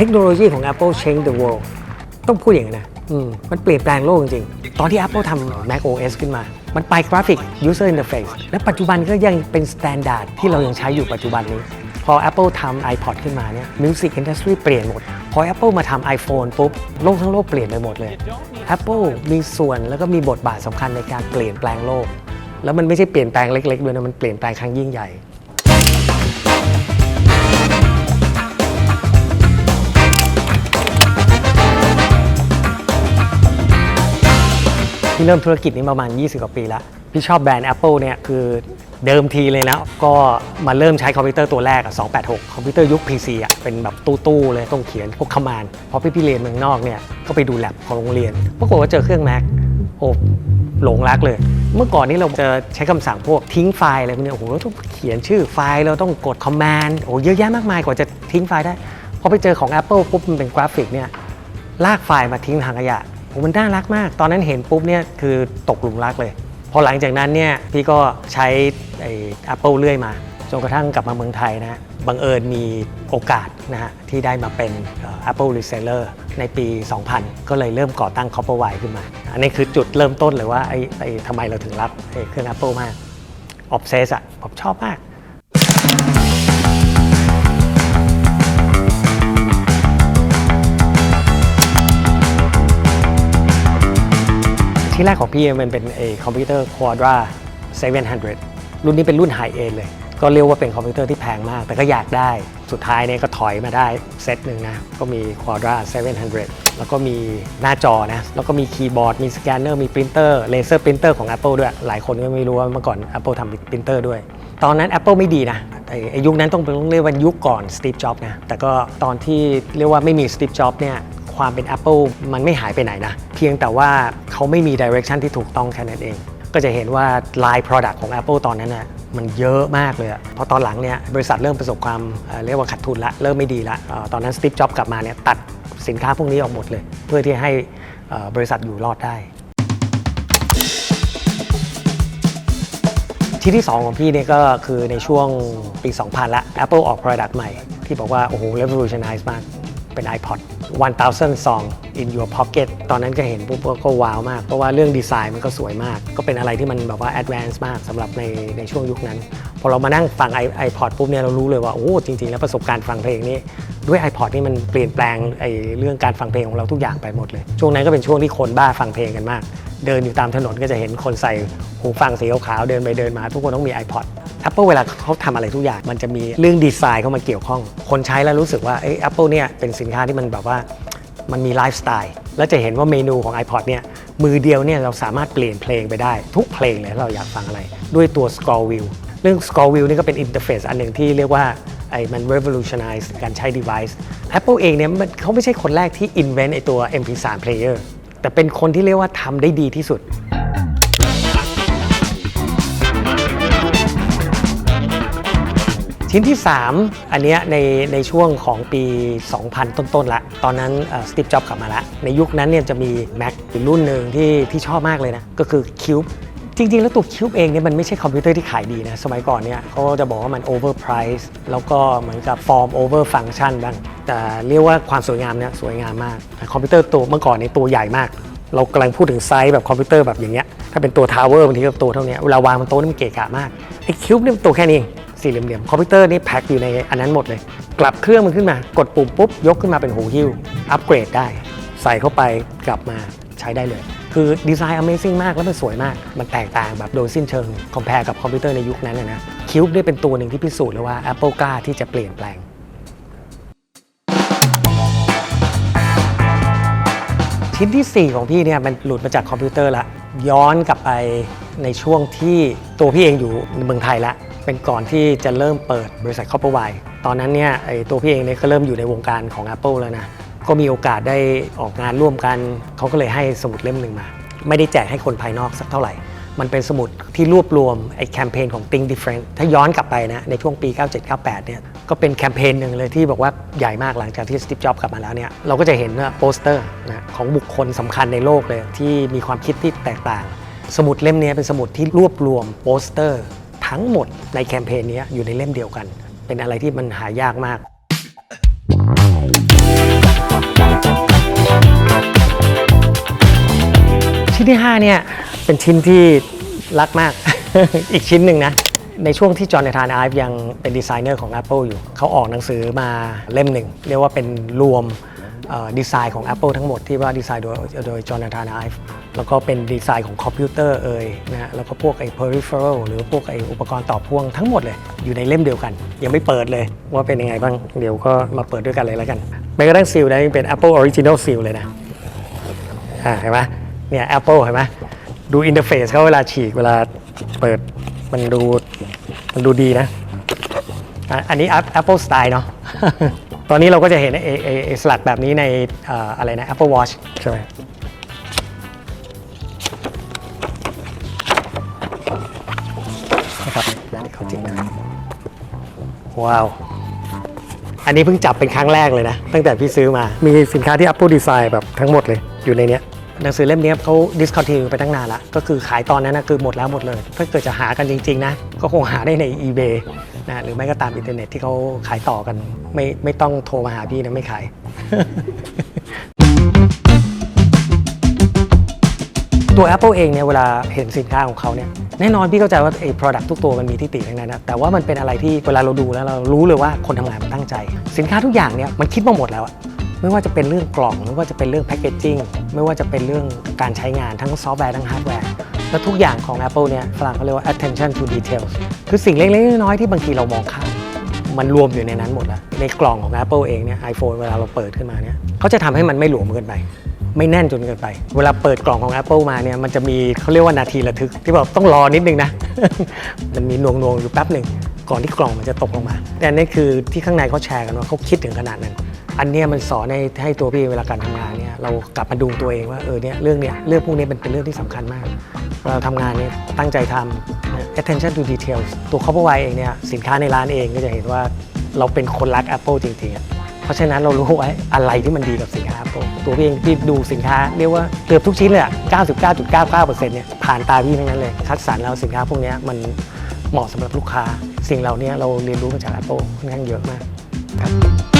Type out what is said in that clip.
เทคโนโลยีของ Apple change the world ต้องพูดอย่างนี้นะอืมมันเปลี่ยนแปลงโลกจริงๆ ตอนที่ Apple ทำ Mac OS ขึ้นมา มันไปกราฟิก user interface และปัจจุบันก็ยังเป็น standard ที่เรายังใช้อยู่ปัจจุบันนี้ พอ Apple ทำ iPod ขึ้นมาเนี่ย music industry เปลี่ยนหมด พอ Apple มาทำ iPhone ปุ๊บ โลกทั้งโลกเปลี่ยนไปหมดเลย Apple มีส่วนแล้วก็มีบทบาทสำคัญในการเปลี่ยนแปลงโลก แล้วมันไม่ใช่เปลี่ยนแปลงเล็กๆด้วยนะ มันเปลี่ยนแปลงครั้งยิ่งใหญ่ พี่เริ่มธุรกิจนี้ประมาณ 20 กว่าปีแล้ว พี่ชอบแบรนด์ Apple เนี่ยคือเดิมทีเลยนะ ก็มาเริ่มใช้คอมพิวเตอร์ตัวแรกอะ286 คอมพิวเตอร์ยุค PC อะเป็นแบบตู้ๆเลยต้องเขียนพวกคำมานพอพี่พี่เรียนเมืองนอกเนี่ยก็ไปดูแลบของโรงเรียนปรากฏว่าเจอเครื่อง Mac โอ้หลงรักเลย เมื่อก่อนนี้เราจะใช้คำสั่งพวกทิ้งไฟล์อะไรพวกเนี้ยโอ้โหเราต้องเขียนชื่อไฟล์เราต้องกดคอมมานด์โอ้เยอะแยะมากมายกว่าจะทิ้งไฟล์ได้พอไปเจอของ Apple ปุ๊บมันเป็นกราฟิกเนี่ยลากไฟล์มาทิ้งทางขยะ มันน่ารักมาก ตอนนั้นเห็นปุ๊บเนี่ยคือตกหลุมรักเลย พอหลังจากนั้นเนี่ยพี่ก็ใช้ไอ้ Apple เรื่อยมาจนกระทั่งกลับมาเมืองไทยนะบังเอิญมีโอกาสนะฮะที่ได้มาเป็น Apple Reseller ในปี 2000 ก็เลยเริ่มก่อตั้ง Copperwire ขึ้นมา อันนี้คือจุดเริ่มต้นเลยว่าไอ้ไอ้ทำไมเราถึงรับไอ้เครื่อง Apple มาก Obsess อะผมชอบมาก ที่แรกของพี่มันเป็นไอคอมพิวเตอร์ Quadra 700 รุ่นนี้เป็นรุ่นไฮเอนเลย ก็เรียกว่าเป็นคอมพิวเตอร์ที่แพงมาก แต่ก็อยากได้ สุดท้ายเนี่ยก็ถอยมาได้เซตหนึ่งนะ ก็มี Quadra 700 แล้วก็มีหน้าจอนะ แล้วก็มีคีย์บอร์ด มีสแกนเนอร์ มีปรินเตอร์ เลเซอร์ปรินเตอร์ของ Apple ด้วย หลายคนก็ไม่รู้ว่าเมื่อก่อน Apple ทำปรินเตอร์ด้วยตอนนั้น Apple ไม่ดีนะไอ้ยุคนั้นต้องเป็นเรียกว่ายุคก่อน Steve Jobs นะ แต่ก็ตอนที่เรียกว่าไม่มี Steve Jobs เนี่ย ความเป็น Apple มันไม่หายไปไหนนะ เพียงแต่ว่าเขาไม่มี direction ที่ถูกต้องแค่นั้นเอง ก็จะเห็นว่า line product ของ Apple ตอนนั้นน่ะมันเยอะมากเลยพอตอนหลังเนี่ยบริษัทเริ่มประสบความเรียกว่าขาดทุนละ เริ่มไม่ดีละ ตอนนั้น Steve Jobs กลับมาเนี่ยตัดสินค้าพวกนี้ออกหมดเลย เพื่อที่ให้บริษัทอยู่รอดได้ ที่ที่ 2 ของพี่เนี่ยก็คือในช่วงปี 2000 ละ Apple ออก Product ใหม่ ที่บอกว่า โอ้โห revolutionize มาก เป็น iPod 1000 song in your pocket ตอนนั้นก็เห็นปุ๊บก็ว้าวมาก เพราะว่าเรื่องดีไซน์มันก็สวยมาก ก็เป็นอะไรที่มันแบบว่า advance มากสำหรับในในช่วงยุคนั้น พอเรามานั่งฟัง iPod ปุ๊บเนี่ยเรารู้เลยว่า โอ้จริง ๆ แล้วประสบการณ์ฟังเพลงนี้ด้วย iPod นี่มันเปลี่ยนแปลงไอ้เรื่องการฟังเพลงของเราทุกอย่างไปหมดเลย ช่วงนั้นก็เป็นช่วงที่คนบ้าฟังเพลงกันมาก เดินอยู่ตามถนนก็จะเห็นคนใส่หูฟังสีขาวเดินไปเดินมา ทุกคนต้องมี iPod Apple เวลาเขาทำอะไรทุกอย่าง มันจะมีเรื่องดีไซน์เข้ามาเกี่ยวข้อง คนใช้แล้วรู้สึกว่าเอ้ย Apple เนี่ยเป็นสินค้าที่มันแบบว่ามันมีไลฟ์สไตล์แล้วจะเห็นว่าเมนูของ iPod เนี่ยมือเดียวเนี่ยเราสามารถเปลี่ยนเพลงไปได้ ทุกเพลงเลยถ้าเราอยากฟังอะไร ด้วยตัว scroll wheel เรื่อง scroll wheel นี่ก็เป็นอินเทอร์เฟซอันหนึ่งที่เรียกว่าไอ้มัน revolutionize การใช้ device Apple เองเนี่ยมันเขาไม่ใช่คนแรกที่ invent ไอ้ตัว MP3 player แต่เป็นคนที่เรียกว่าทำได้ดีที่สุด ชิ้นที่ 3 อันเนี้ยในในช่วงของปี 2000 ต้นๆละ ตอนนั้นสตีฟจ็อบกลับมาละ ในยุคนั้นเนี่ยจะมี Mac อีกรุ่นหนึ่งที่ที่ชอบมากเลยนะ ก็คือ Cube จริง ๆ แล้วตัว Cube เองเนี่ยมันไม่ใช่คอมพิวเตอร์ที่ขายดีนะ สมัยก่อนเนี่ยเขาจะบอกว่ามัน overprice แล้วก็เหมือนกับ form over function บ้างแต่เรียกว่าความสวยงามเนี่ยสวยงามมาก คอมพิวเตอร์ตัวเมื่อก่อนในยตัวใหญ่มาก เรากำลังพูดถึงไซส์แบบคอมพิวเตอร์แบบอย่างเงี้ยถ้าเป็นตัวทาวเวอร์บางทีก็ตัวเท่านี้เวลาวางบนโต๊ะนี่มันเกะกะมากไอ้คิวบ์นี่มันตัวแค่นี้ สี่เหลี่ยมๆคอมพิวเตอร์นี่แพ็คอยู่ในอันนั้นหมดเลย กลับเครื่องมันขึ้นมากดปุ่มปุ๊บยกขึ้นมาเป็นหูหิ้วอัปเกรดได้ ใส่เข้าไปกลับมาใช้ได้เลย คือดีไซน์ Amazing มากแล้วมันสวยมาก มันแตกต่างแบบโดยสิ้นเชิงคอมเพลกับคอมพิวเตอร์ในยุคนั้นนะนะคิวบ์นี่เป็นตัวหนึ่งที่พิสูจน์แล้วว่า Apple กล้าที่จะเปลี่ยนแปลงชิ้นที่ 4 ของพี่เนี่ยมันหลุดมาจากคอมพิวเตอร์ละย้อนกลับไป ในช่วงที่ตัวพี่เองอยู่ในเมืองไทยและเป็นก่อนที่จะเริ่มเปิดบริษัท Copperwire ตอนนั้นเนี่ยไอ้ตัวพี่เองเนี่ยก็เริ่มอยู่ในวงการของ Apple แล้วนะก็มีโอกาสได้ออกงานร่วมกัน เขาก็เลยให้สมุดเล่มหนึ่งมา ไม่ได้แจกให้คนภายนอกสักเท่าไหร่ มันเป็นสมุดที่รวบรวมไอ้แคมเปญของ Think Different ถ้าย้อนกลับไปนะ ในช่วงปี 97-98 เนี่ย ก็เป็นแคมเปญหนึ่งเลยที่บอกว่าใหญ่มากหลังจากที่สตีฟจ็อบกลับมาแล้วเนี่ย เราก็จะเห็นว่าโปสเตอร์นะของบุคคลสำคัญในโลกเลยที่มีความคิดที่แตกต่าง สมุดเล่มนี้เป็นสมุดที่รวบรวมโปสเตอร์ ทั้งหมดในแคมเปญนี้อยู่ในเล่มเดียวกัน เป็นอะไรที่มันหายากมาก ชิ้นที่ 5 เนี่ย เป็นชิ้นที่รักมาก อีกชิ้นหนึ่งนะ ในช่วงที่จอห์นในทานอาร์ฟยังเป็นดีไซเนอร์ของ Apple อยู่ เขาออกหนังสือมาเล่มหนึ่ง เรียกว่าเป็นรวม ดีไซน์ของ Apple ทั้งหมดที่ว่าดีไซน์โดยโดยจอห์นธานไอฟ์แล้วก็เป็นดีไซน์ของคอมพิวเตอร์เอ่ยนะแล้วก็พวกไอ้ peripheral หรือพวกไอ้อุปกรณ์ต่อพ่วงทั้งหมดเลย อยู่ในเล่มเดียวกัน ยังไม่เปิดเลยว่าเป็นยังไงบ้าง เดี๋ยวก็มาเปิดด้วยกันเลยแล้วกันแม้กระทั่งซีลนะยังเป็น Apple Original Seal เลยนะอ่าเห็นไหมเนี่ย Apple เห็นไหมดูอินเทอร์เฟซเขาเวลาฉีกเวลาเปิดมันดูมันดูดีนะอะอันนี้ Apple Style เนาะ ตอนนี้เราก็จะเห็นไอ้ไอ้ไอ้สลักแบบนี้ในเอ่ออะไรนะ Apple Watch ใช่ไหมนะครับแบบนี้เขาจริงนะว้าว อันนี้เพิ่งจับเป็นครั้งแรกเลยนะ ตั้งแต่พี่ซื้อมา มีสินค้าที่ Apple Design แบบทั้งหมดเลยอยู่ในเนี้ย หนังสือเล่มเนี้ยเขา discontinue ไปตั้งนานละก็คือขายตอนนั้นนะคือหมดแล้วหมดเลย ถ้าเกิดจะหากันจริงๆนะก็คงหาได้ใน eBay นะหรือไม่ก็ตามอินเทอร์เน็ตที่เขาขายต่อกัน ไม่ไม่ต้องโทรมาหาพี่นะไม่ขายตัว Apple เองเนี่ยเวลาเห็นสินค้าของเขาเนี่ยแน่นอนพี่เข้าใจว่าไอ้ product ทุกตัวมันมีที่ติทั้งนั้นนะแต่ว่ามันเป็นอะไรที่เวลาเราดูแล้วเรารู้เลยว่าคนทำงานมันตั้งใจ สินค้าทุกอย่างเนี่ยมันคิดมาหมดแล้วอะ ไม่ว่าจะเป็นเรื่องกล่อง ไม่ว่าจะเป็นเรื่องแพ c เกจจิ้งไม่ว่าจะเป็นเรื่องการใช้งานทั้งซอฟต์แวร์ทั้งฮาร์ดแวร์และทุกอย่างของ Apple เนี่ยฝรั่งเขาเรียกว่า attention to details คือสิ่งเล็กๆน้อยๆที่บางทีเรามองข้ามมันรวมอยู่ในนั้นหมดแล้ว ในกล่องของ Apple เองเนี่ย iPhone เวลาเราเปิดขึ้นมาเนี่ยเขาจะทำให้มันไม่หลวมเกินไป ไม่แน่นจนเกินไป เวลาเปิดกล่องของ Apple มาเนี่ยมันจะมีเขาเรียกว่านาทีระทึก ที่แบอกต้องรอนิดนึงนะ มันมีนวงนวงๆอยู่แป๊บหนึ่งก่อนที่กล่องมันจะตกลงมาแต่อันนี่คือที่ข้างในเขาแชร์กันว่าเขาคิดถึงขนาดนั้น อันเนี้ยมันสอนให้ให้ตัวพี่เวลาการทำงานเนี่ยเรากลับมาดูตัวเองว่าเออเนี่ยเรื่องเนี้ยเรื่องพวกนี้เป็นเป็นเรื่องที่สำคัญมาก เราทำงานเนี่ยตั้งใจทำ attention to details ตัว Copperwire เองเนี่ยสินค้าในร้านเองก็จะเห็นว่าเราเป็นคนรัก Apple จริงๆอะเพราะฉะนั้นเรารู้ว่าอะไรที่มันดีกับสินค้า Apple ตัวพี่เองพี่ดูสินค้าเรียกว่าเกือบทุกชิ้นเลยอะ99.99%เนี่ยผ่านตาพี่ทั้งนั้นเลย คัดสรรแล้วสินค้าพวกเนี้ยมันเหมาะสำหรับลูกค้า สิ่งเหล่านี้เราเรียนรู้มาจาก Apple ค่อนข้างเยอะมากครับ